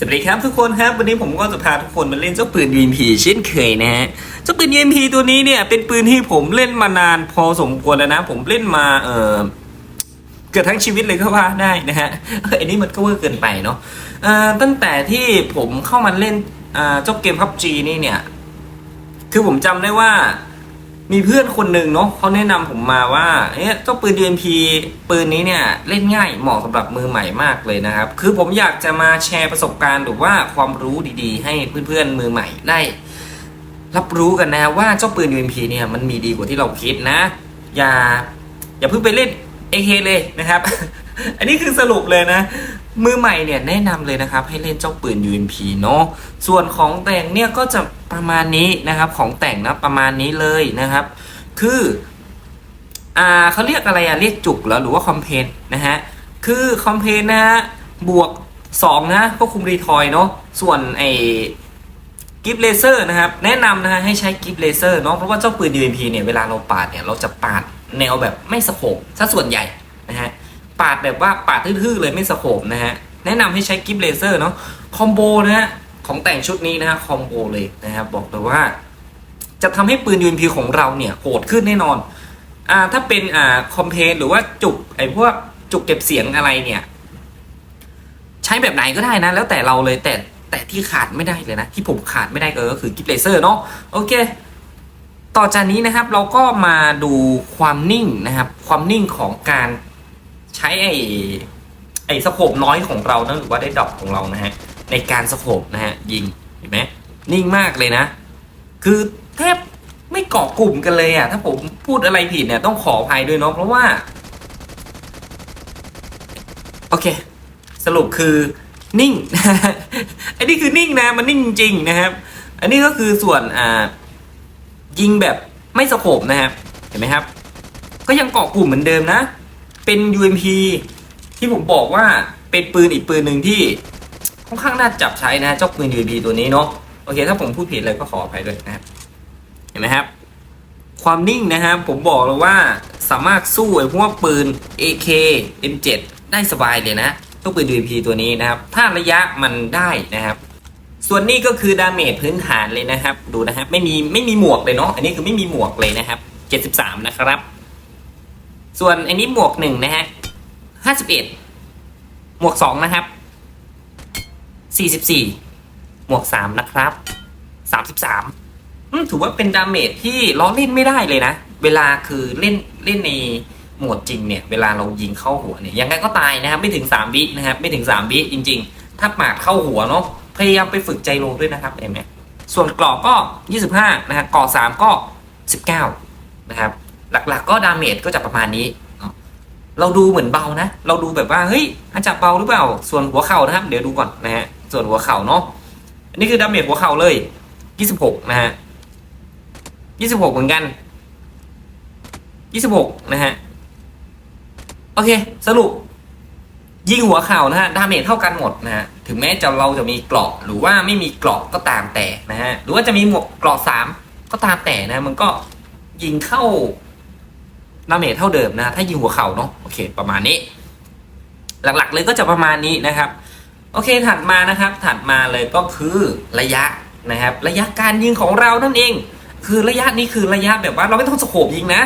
สวัสดีครับทุกคนครับ วันนี้ผมก็จะพาทุกคนมาเล่นเจ้าปืน UMP เช่นเคยนะฮะเจ้าปืน UMP ตัวนี้เนี่ยเป็นปืนที่ผมเล่นมานานพอสมควรแล้วนะ ผมเล่นมาเออเกือบทั้งชีวิตเลยก็ว่าได้นะฮะเอ้ยอันนี้มันก็เวอร์เกินไปเนาะตั้งแต่ที่ผมเข้ามาเล่นเจ้าเกม PUBG นี่เนี่ย คือผมจำได้ว่า มีเพื่อนคนหนึ่งเนาะเขาแนะนำผมมาว่าเอ๊ะเจ้าปืน DMP ปืนนี้เนี่ยเล่นง่ายเหมาะสำหรับมือใหม่มากเลยนะครับ คือผมอยากจะมาแชร์ประสบการณ์หรือว่าความรู้ดีๆ ให้เพื่อนๆมือใหม่ได้ รับรู้กันนะว่าเจ้าปืน UMP เนี่ยมันมีดีกว่าที่เราคิดนะ อย่าอย่าเพิ่งไปเล่น AK เลยนะครับ อันนี้คือสรุปเลยนะ มือใหม่เนี่ยแนะนำเลยนะครับ ให้เล่นเจ้าปืน UMP เนาะส่วนของแต่งเนี่ยก็จะประมาณนี้นะครับของแต่งนะประมาณนี้เลยนะครับ คืออ่าเขาเรียกอะไรอะเรียกจุกเหรอหรือว่าคอมเพนนะฮะคือคอมเพนนะฮะบวก 2 นะก็คุมรีทอยเนาะส่วนไอกิฟเลเซอร์นะครับแนะนำนะฮะให้ใช้กิฟเลเซอร์เนาะเพราะว่าเจ้าปืน UMP เนี่ยเวลาเราปาดเนี่ยเราจะปาดแนวแบบไม่สโคบซะส่วนใหญ่นะฮะ ปาดแบบว่าปาดทื่อๆเลยไม่สโคบนะฮะ แนะนำให้ใช้กิฟเลเซอร์เนาะคอมโบนะฮะของแต่งชุดนี้นะฮะคอมโบเลยนะครับบอกเลยว่า จะทำให้ปืน UMP ของเราเนี่ยโหดขึ้นแน่นอนอ่าถ้าเป็นอ่าคอมเพนหรือว่าจุกไอ้พวกจุกเก็บเสียงอะไรเนี่ย ใช้แบบไหนก็ได้นะ แล้วแต่เราเลยแต่แต่ที่ขาดไม่ได้เลยนะ ที่ผมขาดไม่ได้ก็คือกิฟเลเซอร์เนาะโอเค ต่อจากนี้นะครับเราก็มาดูความนิ่งนะครับ ความนิ่งของการ ใช้ไอ้ไอ้สโคปน้อยของเรานะหรือว่าได้ดอปของเรานะฮะในการสโคปนะฮะยิงเห็นไหมนิ่งมากเลยนะ คือแทบไม่เกาะกลุ่มกันเลยอะ ถ้าผมพูดอะไรผิดเนี่ยต้องขออภัยด้วยเนาะเพราะว่า โอเค สรุปคือนิ่งอันนี้คือนิ่งนะมันนิ่งจริงนะครับ อันนี้ก็คือส่วนอ่ายิงแบบไม่สโคบนะครับเห็นไหมครับ ก็ยังเกาะกลุ่มเหมือนเดิมนะ เป็น UMP ที่ผมบอกว่าเป็นปืนอีกปืนหนึ่งที่ค่อนข้างน่าจับใช้นะเจ้าปืน UMP ตัวนี้เนาะโอเค ถ้าผมพูดผิดเลยก็ขออภัยด้วยนะครับ เห็นไหมครับ ความนิ่งนะครับผมบอกเลยว่าสามารถสู้ไอ้พวกปืน AK M7 ได้สบายเลยนะตัวปืน UMP ตัวนี้นะครับ ถ้าระยะมันได้นะครับส่วนนี้ก็คือดาเมจพื้นฐานเลยนะครับ ดูนะครับ ไม่มีไม่มีหมวกเลยเนาะอันนี้คือไม่มีหมวกเลยนะครับ 73 นะครับ ส่วนอันนี้หมวกหนึ่งนะฮะ51หมวกสองนะครับ44หมวกสามนะครับ33อืมถือว่าเป็นดาเมจที่ล้อเล่นไม่ได้เลยนะ เวลาคือเล่นเล่นในโหมดจริงเนี่ย เวลาเรายิงเข้าหัวเนี่ย ยังไงก็ตายนะครับ ไม่ถึง3วินะครับ ไม่ถึง3วิจริง ๆ ถ้าปาดเข้าหัวเนาะ พยายามไปฝึกใจโลด้วยนะครับเห็นไหมส่วนกรอบก็25นะฮะกรอบ3ก็19นะครับ หลัก ๆ ก็ดาเมจก็จะประมาณนี้ เราดูเหมือนเบานะ เราดูแบบว่าเฮ้ยอาจจะเบาหรือเปล่า ส่วนหัวเข่านะครับ เดี๋ยวดูก่อนนะฮะ ส่วนหัวเข่าเนาะ อันนี้คือดาเมจหัวเข่าเลย 26 นะฮะยี่สิบหกเหมือนกันยี่สิบหกนะฮะ โอเค สรุป ยิงหัวเข่านะฮะ ดาเมจเท่ากันหมดนะฮะ ถึงแม้จะเราจะมีเกราะหรือว่าไม่มีเกราะก็ตามแต่นะฮะ หรือว่าจะมีหมวกเกราะสามก็ตามแต่นะ มันก็ยิงเข้า ดาเมจเท่าเดิมนะ ถ้ายิงหัวเข่าเนาะโอเคประมาณนี้ หลักๆเลยก็จะประมาณนี้นะครับ โอเคถัดมานะครับ ถัดมาเลยก็คือระยะนะครับ ระยะการยิงของเรานั่นเอง คือระยะนี้คือระยะแบบว่าเราไม่ต้องสโคบยิงนะ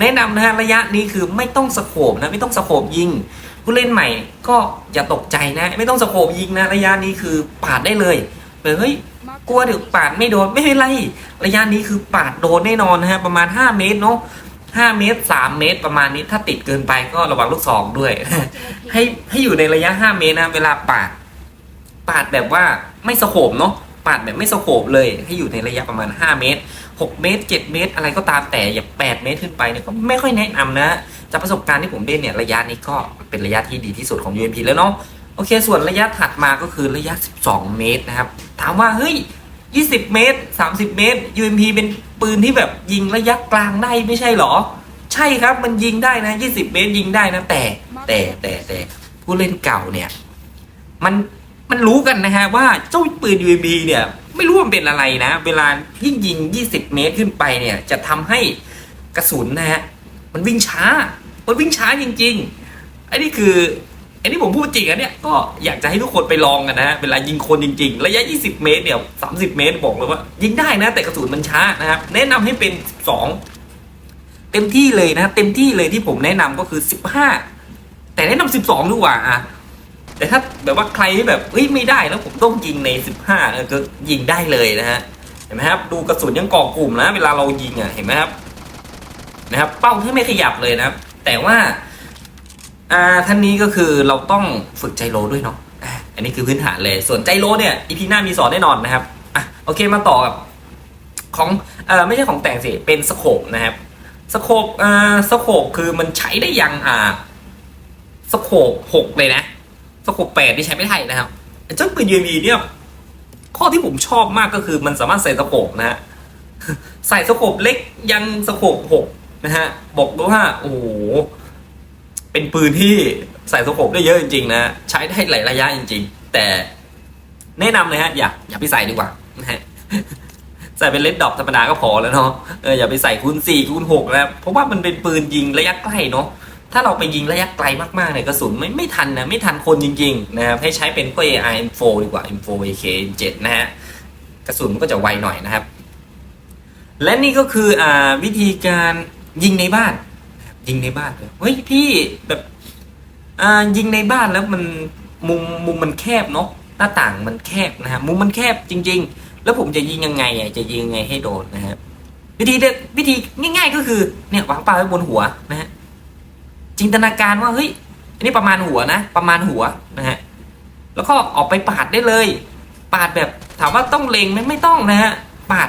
แนะนำนะฮะระยะนี้คือไม่ต้องสโคบนะไม่ต้องสโคบยิงผู้เล่นใหม่ก็อย่าตกใจนะ ไม่ต้องสโคบยิงนะระยะนี้คือปาดได้เลยแบบเฮ้ยกลัวเดี๋ยวปาดไม่โดนไม่เป็นไรระยะนี้คือปาดโดนแน่นอนนะฮะประมาณ 5 เมตรเนาะ 5 เมตร 3 เมตรประมาณนี้ถ้าติดเกินไปก็ระวังลูกซองด้วย ให้ให้อยู่ในระยะ 5 เมตรนะ เวลาปาด ปาดแบบว่าไม่สโคบเนาะปาดแบบไม่สโคบเลย ให้อยู่ในระยะประมาณ 5 เมตร 6 เมตร 7 เมตร อะไรก็ตามแต่อย่า 8 เมตรขึ้นไปเนี่ยก็ไม่ค่อยแนะนำนะ จากประสบการณ์ที่ผมเล่นเนี่ยระยะนี้ก็เป็นระยะที่ดีที่สุดของ UMP แล้วเนาะโอเค ส่วนระยะถัดมาก็คือระยะ 12 เมตรนะครับ ถามว่าเฮ้ย 20 เมตร 30 เมตร UMP เป็นปืนที่แบบยิงระยะกลางได้ไม่ใช่หรอ ใช่ครับมันยิงได้นะ 20 เมตรยิงได้นะแต่แต่แต่แต่ผู้เล่นเก่าเนี่ย มันมันรู้กันนะฮะว่าเจ้าปืน UMP เนี่ยไม่รู้ว่ามันเป็นอะไรนะ เวลายิ่งยิง 20 เมตรขึ้นไปเนี่ย จะทำให้กระสุนนะฮะมันวิ่งช้า มันวิ่งช้าจริง ๆ อันนี้คือ อันนี้ผมพูดจริงอะเนี่ยก็อยากจะให้ทุกคนไปลองกันนะฮะเวลายิงคนจริง ๆ ระยะ 20 เมตรเนี่ย 30 เมตรบอกเลยว่า ยิงได้นะ แต่กระสุนมันช้านะครับ แนะนำให้เป็น2เต็มที่เลยนะ เต็มที่เลยที่ผมแนะนำก็คือ 15 แต่แนะนำ12ดีกว่าอะแต่ถ้าแบบว่าใครที่แบบเฮ้ยไม่ได้แล้วผมต้องยิงใน 15เออก็ยิงได้เลยนะฮะเห็นไหมครับ ดูกระสุนยังเกาะกลุ่มนะ เวลาเรายิงอะเห็นไหมครับนะครับ เป้าที่ไม่ขยับเลยนะครับ แต่ว่า อ่าท่านนี้ก็คือเราต้องฝึกใจโลด้วยเนาะอะอันนี้คือพื้นฐานเลย ส่วนใจโลเนี่ยอีพีหน้ามีสอนแน่นอนนะครับอะโอเคมาต่อกับของเอ่อไม่ใช่ของแต่งสิเป็นสโคปนะครับสโคปอ่าสโคปคือมันใช้ได้ยังอ่าสโคปหกเลยนะสโคปแปดที่ใช้ไม่ได้นะครับเจ้าปืน UMP เนี่ยข้อที่ผมชอบมากก็คือมันสามารถใส่สโคปนะฮะใส่สโคปเล็กยันสโคปหกนะฮะบอกเลยว่าโอ้โห เป็นปืนที่ใส่สโคปได้เยอะจริงๆนะใช้ได้หลายระยะจริง ๆ แต่แนะนำเลยฮะอย่าอย่าไปใส่ดีกว่านะฮะใส่เป็นเลดดอกธรรมดาก็พอแล้วเนาะเอออย่าไปใส่คูณสี่คูณหกแล้วเพราะว่ามันเป็นปืนยิงระยะใกล้เนาะถ้าเราไปยิงระยะไกลมากๆเนี่ยกระสุนไม่ไม่ทันนะไม่ทันคนจริงๆนะครับให้ใช้เป็นพวก AI M4 ดีกว่า M4 AK M7 นะฮะกระสุนมันก็จะไวหน่อยนะครับ และนี่ก็คืออ่าวิธีการยิงในบ้าน ยิงในบ้านเลยเฮ้ยพี่แบบ อ่ายิงในบ้านแล้วมันมุมมุมมันแคบเนาะหน้าต่างมันแคบนะฮะมุมมันแคบจริง ๆ แล้วผมจะยิงยังไงอะจะยิงยังไงให้โดนนะฮะวิธีเด็ดวิธีง่าย ๆ ก็คือเนี่ยวางป้าไว้บนหัวนะฮะจินตนาการว่าเฮ้ยอันนี้ประมาณหัวนะประมาณหัวนะฮะแล้วก็ออกไปปาดได้เลย ปาดแบบถามว่าต้องเล็งไหมไม่ต้องนะฮะปาด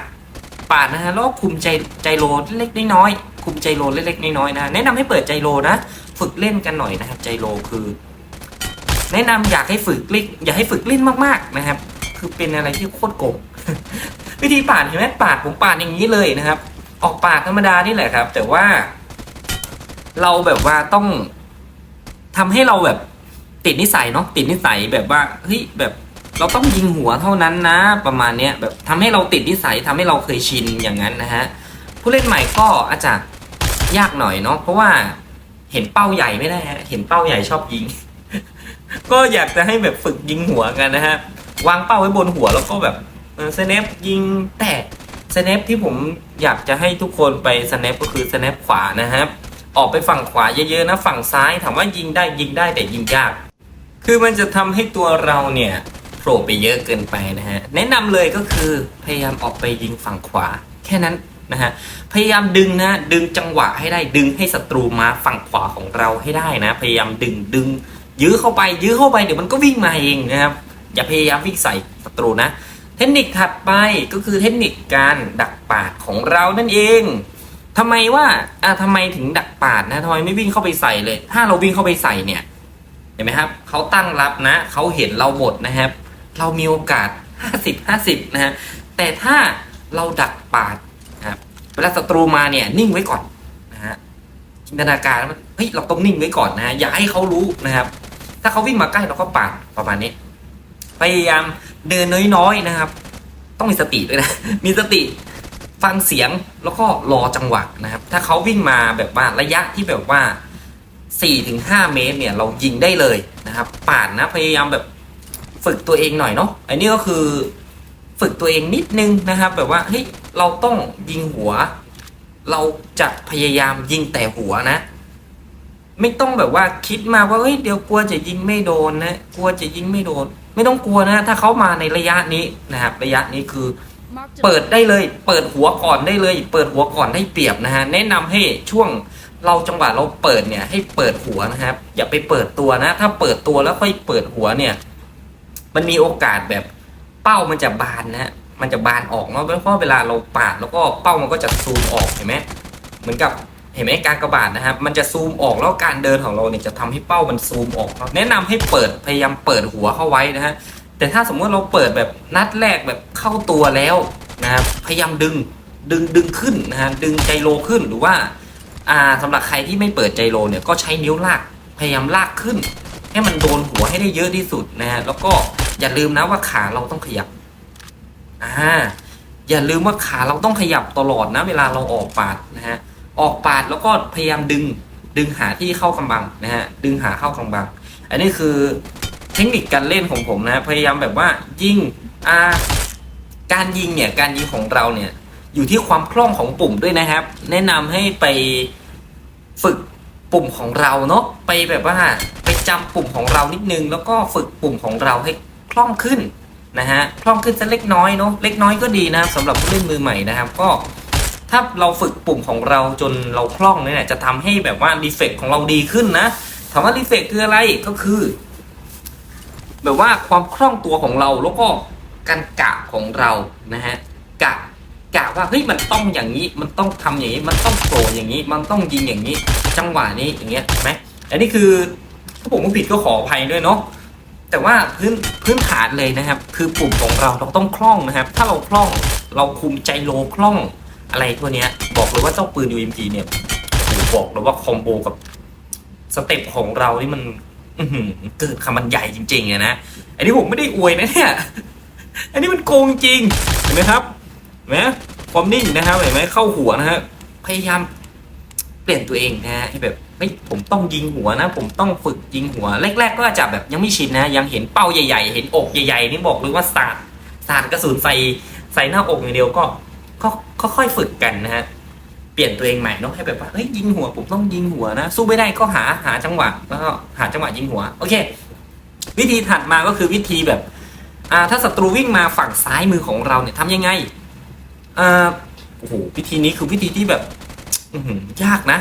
ปาดนะฮะแล้วก็คุมใจใจโลเล็กน้อย คุมใจโลเล็กๆน้อยๆนะ แนะนำให้เปิดใจโลนะ ฝึกเล่นกันหน่อยนะครับ ใจโลคือ แนะนำอยากให้ฝึกเล่นอยากให้ฝึกเล่นมากๆนะครับ คือเป็นอะไรที่โคตรโกงวิธีปาดเห็นไหมปาดผมปาดอย่างนี้เลยนะครับ ออกปาดธรรมดานี่แหละครับ แต่ว่า เราแบบว่าต้องทำให้เราแบบติดนิสัยเนาะติดนิสัยแบบว่าเฮ้ยแบบเราต้องยิงหัวเท่านั้นนะ ประมาณเนี้ยแบบทำให้เราติดนิสัยทำให้เราเคยชินอย่างนั้นนะฮะผู้เล่นใหม่ก็อาจจะ ยากหน่อยเนาะเพราะว่าเห็นเป้าใหญ่ไม่ได้ฮะเห็นเป้าใหญ่ชอบยิง ก็อยากจะให้แบบฝึกยิงหัวกันนะฮะวางเป้าไว้บนหัวแล้วก็แบบสแนปยิงแต่สแนปที่ผมอยากจะให้ทุกคนไปสแนปก็คือสแนปขวานะครับ ออกไปฝั่งขวาเยอะๆนะฝั่งซ้ายถามว่ายิงได้ยิงได้แต่ยิงยาก คือมันจะทำให้ตัวเราเนี่ยโผล่ไปเยอะเกินไปนะฮะแนะนำเลยก็คือพยายามออกไปยิงฝั่งขวา แค่นั้น นะฮะพยายามดึงนะดึงจังหวะให้ได้ดึงให้ศัตรูมาฝั่งขวาของเราให้ได้นะ พยายามดึงดึง ยื้อเข้าไป ยื้อเข้าไปเดี๋ยวมันก็วิ่งมาเองนะครับอย่าพยายามวิ่งใส่ศัตรูนะ เทคนิคถัดไปก็คือเทคนิคการดักปาดของเรานั่นเองทำไมว่าอ่าทำไมถึงดักปาดนะทำไมไม่วิ่งเข้าไปใส่เลย ถ้าเราวิ่งเข้าไปใส่เนี่ยเห็นไหมครับเขาตั้งรับนะเขาเห็นเราหมดนะครับ เรามีโอกาส 50 50 นะฮะแต่ถ้าเราดักปาด เวลาศัตรูมาเนี่ยนิ่งไว้ก่อนนะฮะจินตนาการว่าเฮ้ยเราต้องนิ่งไว้ก่อนนะฮะอย่าให้เขารู้นะครับ ถ้าเขาวิ่งมาใกล้เราก็ปาดประมาณนี้ พยายามเดินน้อยๆนะครับ ต้องมีสติด้วยนะมีสติฟังเสียงแล้วก็รอจังหวะนะครับ ถ้าเขาวิ่งมาแบบว่าระยะที่แบบว่า4-5ถึงเมตรเนี่ยเรายิงได้เลยนะครับปาดนะพยายามแบบฝึกตัวเองหน่อยเนาะอันนี้ก็คือ ฝึกตัวเองนิดนึงนะครับ แบบว่าเฮ้ยเราต้องยิงหัว เราจะพยายามยิงแต่หัวนะ ไม่ต้องแบบว่าคิดมาว่าเฮ้ยเดี๋ยวกลัวจะยิงไม่โดนนะกลัวจะยิงไม่โดน ไม่ต้องกลัวนะ ถ้าเขามาในระยะนี้นะครับ ระยะนี้คือ Marked a เปิดได้เลย เปิดหัวก่อนได้เลย เปิดหัวก่อนได้เปรียบนะฮะ แนะนำให้ช่วงเราจังหวะเราเปิดเนี่ยให้เปิดหัวนะครับ อย่าไปเปิดตัวนะ ถ้าเปิดตัวแล้วค่อยเปิดหัวเนี่ย มันมีโอกาสแบบ เป้ามันจะบานนะฮะมันจะบานออกเนาะเพราะเวลาเราปาดแล้วก็เป้ามันก็จะซูมออกเห็นไหมเหมือนกับเห็นไหมการกระบาดนะครับมันจะซูมออกแล้วการเดินของเราเนี่ยจะทำให้เป้ามันซูมออก แนะนำให้เปิดพยายามเปิดหัวเข้าไว้นะฮะแต่ถ้าสมมติเราเปิดแบบนัดแรกแบบเข้าตัวแล้วนะครับพยายามดึงดึงดึงขึ้นนะฮะดึงใจโลขึ้นหรือว่าอ่าสำหรับใครที่ไม่เปิดใจโลเนี่ยก็ใช้นิ้วลากพยายามลากขึ้น ให้มันโดนหัวให้ได้เยอะที่สุดนะฮะแล้วก็ อย่าลืมนะว่าขาเราต้องขยับอ่าอย่าลืมว่าขาเราต้องขยับตลอดนะ เวลาเราออกปาดนะฮะออกปาดแล้วก็พยายามดึงดึงหาที่เข้ากำบังนะฮะดึงหาเข้ากำบัง อันนี้คือเทคนิคการเล่นของผมนะพยายามแบบว่ายิงอ่าการยิงเนี่ยการยิงของเราเนี่ยอยู่ที่ความคล่องของปุ่มด้วยนะครับ แนะนำให้ไปฝึกปุ่มของเราเนาะไปแบบว่าไปจำปุ่มของเรานิดนึง แล้วก็ฝึกปุ่มของเราให้ คล่องขึ้นนะฮะคล่องขึ้นสักเล็กน้อยเนาะเล็กน้อยก็ดีนะครับสำหรับผู้เล่นมือใหม่นะครับ ก็ถ้าเราฝึกปุ่มของเราจนเราคล่องเนี่ยจะทำให้แบบว่ารีเฟกของเราดีขึ้นนะถามว่ารีเฟกคืออะไรก็คือ แบบว่าความคล่องตัวของเราแล้วก็การกะของเรานะฮะกะกะว่าเฮ้ยมันต้องอย่างนี้มันต้องทำอย่างนี้มันต้องโผล่อย่างนี้ มันต้องยิงอย่างนี้ จังหวะนี้อย่างเงี้ยไหมอันนี้คือถ้าผมผิดก็ขออภัยด้วยเนาะ แต่ว่าพื้นพื้นฐานเลยนะครับ คือปุ่มของเราเราต้องคล่องนะครับ ถ้าเราคล่องเราคุมใจโลคล่องอะไรพวกเนี้ยบอกเลยว่าเจ้าปืน UMG เนี่ยบอกเลยว่าคอมโบกับสเต็ปของเรานี่มันคือหือเกิดคำบรรยายจริงๆอะนะอันนี้ผมไม่ได้อวยนะเนี่ยอันนี้มันโกงจริงเห็นไหมครับเห็นไหมความนิ่งนะครับเห็นไหมเข้าหัวนะฮะพยายามเปลี่ยนตัวเองนะฮะให้แบบ เฮ้ยผมต้องยิงหัวนะ ผมต้องฝึกยิงหัว แรก ๆ ก็อาจจะแบบยังไม่ชินนะ ยังเห็นเป้าใหญ่ ๆ เห็นอกใหญ่ๆนี่บอกเลยว่าสาดสาดกระสุนใส่ใส่หน้าอกอย่างเดียวก็ก็ค่อยฝึกกันนะฮะเปลี่ยนตัวเองใหม่เนาะให้แบบว่าเฮ้ยยิงหัวผมต้องยิงหัวนะสู้ไม่ได้ก็หาหาจังหวะแล้วก็หาจังหวะยิงหัวโอเค วิธีถัดมาก็คือวิธีแบบอ่าถ้าศัตรูวิ่งมาฝั่งซ้ายมือของเราเนี่ยทำยังไงอ่าโอ้โหวิธีนี้คือวิธีที่แบบยากนะ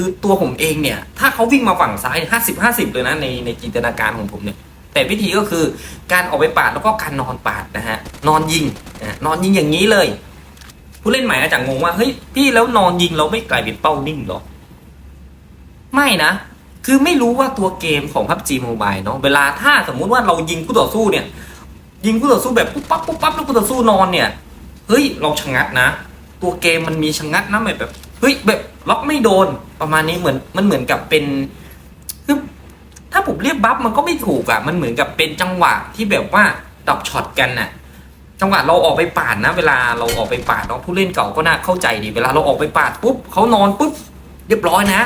คือตัวผมเองเนี่ย ถ้าเขาวิ่งมาฝั่งซ้ายห้าสิบห้าสิบเลยนะในในจินตนาการของผมเนี่ย แต่วิธีก็คือการออกไปปาดแล้วก็การนอนปาดนะฮะนอนยิงนอนยิงอย่างนี้เลย ผู้เล่นใหม่อาจจะงงว่าเฮ้ยพี่แล้วนอนยิงเราไม่กลายเป็นเป้านิ่งหรอ ไม่นะคือไม่รู้ว่าตัวเกมของ PUBG Mobile เนาะเวลาถ้าสมมุติว่าเรายิงคู่ต่อสู้เนี่ย ยิงคู่ต่อสู้แบบปุ๊บปั๊บปุ๊บปั๊บแล้วคู่ต่อสู้นอนเนี่ยเฮ้ยเราชะงัดนะ ตัวเกมมันมีชะงัดนะแบบเฮ้ยแบบ ล็อกไม่โดนประมาณนี้เหมือนมันเหมือนกับเป็นคือถ้าผมเรียกบัฟมันก็ไม่ถูกอะ่ะ มันเหมือนกับเป็นจังหวะที่แบบว่าดอกช็อตกันน่ะ จังหวะเราออกไปปาดนะ เวลาเราออกไปปาดเนาะผู้เล่นเก่าก็น่าเข้าใจดีเวลาเราออกไปปาดปุ๊บเขานอนปุ๊บเรียบร้อยนะ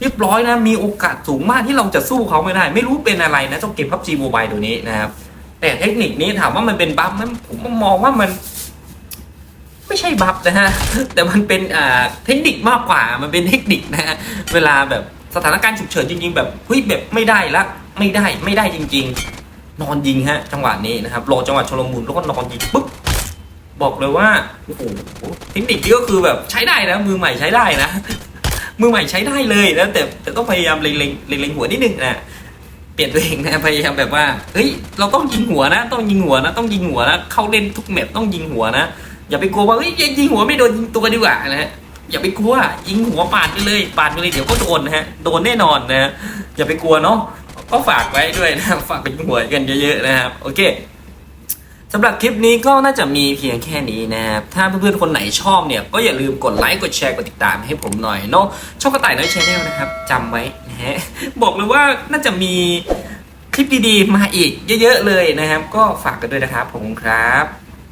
เรียบร้อยนะมีโอกาสสูงมากที่เราจะสู้เขาไม่ได้ ไม่รู้เป็นอะไรนะเจ้าเกมพับจีโมบายตัวนี้นะครับแต่เทคนิคนี้ถามว่ามันเป็นบัฟไหมผมมองว่ามัน ไม่ใช่บัฟนะฮะ แต่มันเป็นอ่าเทคนิคมากกว่ามันเป็นเทคนิคนะฮะเวลาแบบสถานการณ์ฉุกเฉินจริงๆ แบบเฮ้ยแบบไม่ได้ละไม่ได้ไม่ได้จริง ๆ นอนยิงฮะ จังหวะนี้นะครับรอจังหวะชลมุนแล้วก็นอนยิงปุ๊บบอกเลยว่าโอ้โหเทคนิคนี้ก็คือแบบใช้ได้นะมือใหม่ใช้ได้นะ มือใหม่ใช้ได้เลยนะแต่แต่ต้องพยายามเล็งๆเล็งๆหัวนิดนึงนะเปลี่ยนตัวเองนะพยายามแบบว่าเฮ้ยเราต้องยิงหัวนะ ต้องยิงหัวนะ ต้องยิงหัวนะเข้าเล่นทุกแมตต้องยิงหัวนะ อย่าไปกลัวว่าเฮ้ยยิงหัวไม่โดนยิงตัวดีกว่านะฮะอย่าไปกลัวยิงหัวปาดไปเลยปาดไปเลยเดี๋ยวก็โดนนะฮะโดนแน่นอนนะฮะอย่าไปกลัวเนาะก็ฝากไว้ด้วยนะฝากไปยิงหัวกันเยอะๆนะครับโอเคสำหรับคลิปนี้ก็น่าจะมีเพียงแค่นี้นะครับ ถ้าเพื่อนๆ คนไหนชอบเนี่ย ก็อย่าลืมกดไลค์ กดแชร์ กดติดตามให้ผมหน่อยเนาะช่องกระต่ายน้อยชาแนลนะครับจำไว้นะฮะ บอกเลยว่าน่าจะมีคลิปดีๆ มาอีกเยอะๆเลยนะครับ ก็ฝากกันด้วยนะครับผมครับ